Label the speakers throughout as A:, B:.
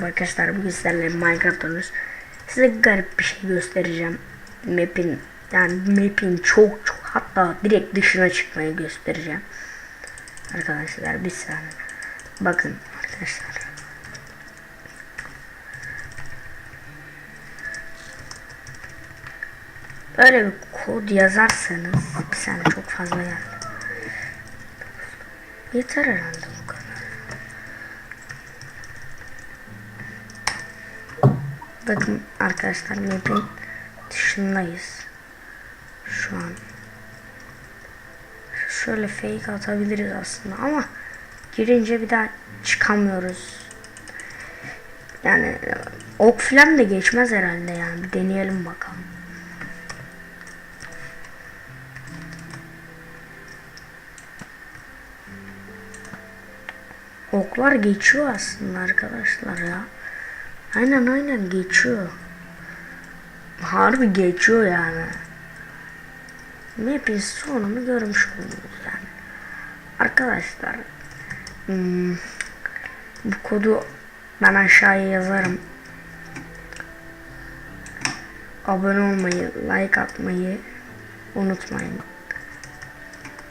A: arkadaşlar bugün sizlerle Minecraft oynuyoruz. Size garip bir şey göstereceğim. Map'in yani map'in çok çok hatta direkt dışına çıkmayı göstereceğim. Arkadaşlar bir saniye. Bakın arkadaşlar. Böyle bir kod yazarsanız bir saniye çok fazla geldi. Yeter herhalde bu Bakın arkadaşlar map'in dışındayız. Şu an. Şöyle fake atabiliriz aslında ama girince bir daha çıkamıyoruz. Yani ok falan da geçmez herhalde yani. Bir deneyelim bakalım. Oklar geçiyor aslında arkadaşlar ya. Aynen aynen geçiyor. Harbi geçiyor yani. Map'in sonunu görmüş oldunuz yani. Arkadaşlar hmm, bu kodu ben aşağıya yazarım. Abone olmayı, like atmayı unutmayın.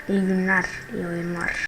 A: İyi günler, iyi oyunlar.